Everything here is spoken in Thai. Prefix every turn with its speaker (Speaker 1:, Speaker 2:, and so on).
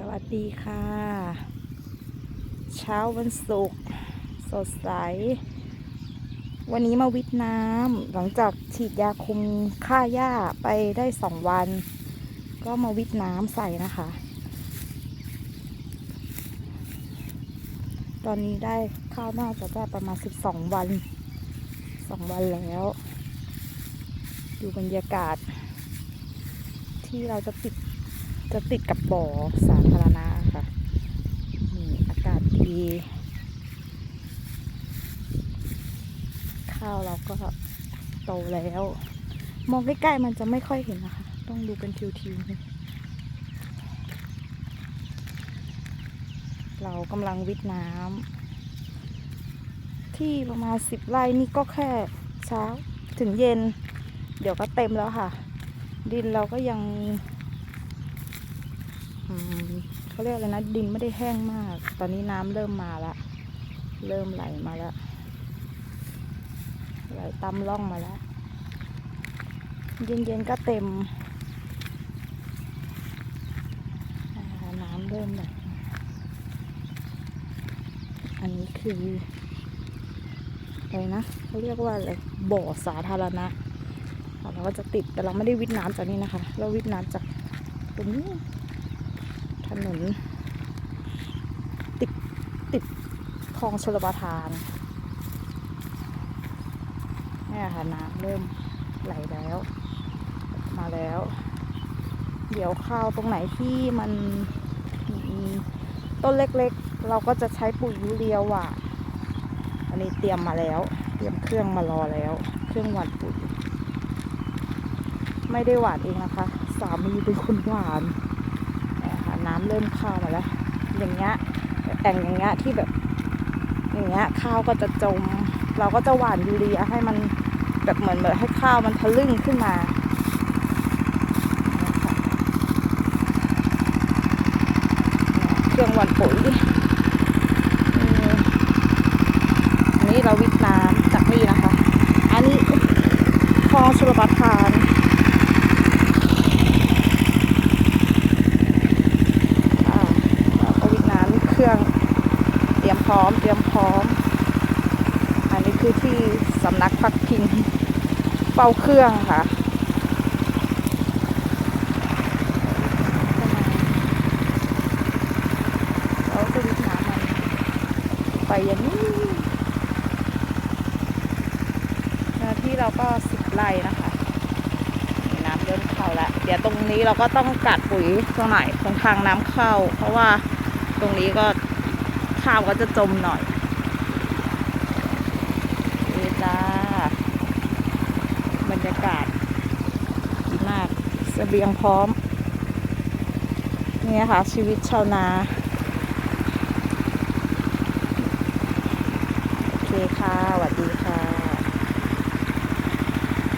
Speaker 1: สวัสดีค่ะ เช้าวันศุกร์สดใส วันนี้มาวิทน้ำหลังจากฉีดยาคุมฆ่าหญ้าไปได้สองวัน ก็มาวิทน้ำใส่นะคะ ตอนนี้ได้ข้าวน่าจะได้ประมาณสิบสองวันสองวันแล้ว ดูบรรยากาศ ที่เราจะติด จะติดกับบ่อสาธารณะค่ะนี่อากาศดี ข้าวเราก็โตแล้ว มองใกล้ๆมันจะไม่ค่อยเห็นนะคะ ต้องดูเป็นทิวๆเรากำลังวิทย์น้ำที่ประมาณสิบไร่นี่ก็แค่เช้าถึงเย็น เดี๋ยวก็เต็มแล้วค่ะ ดินเราก็ยัง เขาเรียกอะไรนะดินไม่ได้แห้งมาก ตอนนี้น้ำเริ่มมาละเริ่มไหลมาแล้วไหลตามร่องมาแล้ว เย็นๆก็เต็ม น้ำเริ่มไหลอันนี้คืออะไรนะเขาเรียกว่าอะไรบ่อสาธารณะเราก็จะติดแต่เราไม่ได้วิทน้ำจากนี้นะคะ เราวิทน้ำจากตรงนี้ ถนน ติดติดคลองชลประทานเนี่ยค่ะน้ำเริ่มไหลแล้ว มาแล้ว เดี๋ยวข้าวตรงไหนที่มันมีต้นเล็กๆ เราก็จะใช้ปุ๋ยยูเรียหว่านอันนี้เตรียมมาแล้ว เตรียมเครื่องมารอแล้ว เครื่องหว่านปุ๋ย ไม่ได้หวานเองนะคะ สามีเป็นคนหวานเนี่ยค่ะน้ำเริ่มเข้ามาแล้ว อย่างเงี้ยแต่งอย่างเงี้ยที่แบบ อย่างเงี้ยข้าวก็จะจม เราก็จะหว่านยูเรียให้มันแบบเหมือนแบบให้ข้าวมันทะลึ่งขึ้นมาเครื่องหว่านปุ๋ยนี่อันนี้เราวิทน้ำจากนี่นะคะ อันนี้คลองชลประทาน อ่าเราก็วิทน้ำเครื่องเตรียม พร้อม เตรียมพร้อม อันนี้คือที่สำนักพักพิงเป้าเครื่องค่ะเราจะวิทน้ำมันไปอย่างนี้เนื้อที่เราก็สิบไร่นะคะนี่น้ำเริ่มเข้าแล้ว เดี๋ยวตรงนี้เราก็ต้องกัดปุ๋ยตรงไหนตรงทางน้ำเข้า เพราะว่าตรงนี้ก็ ข้าวก็จะจมหน่อยนี่จ้าบรรยากาศดีมากเสบียงพร้อม นี่ค่ะ ชีวิตชาวนาโอเคค่ะหวัดดีค่ะ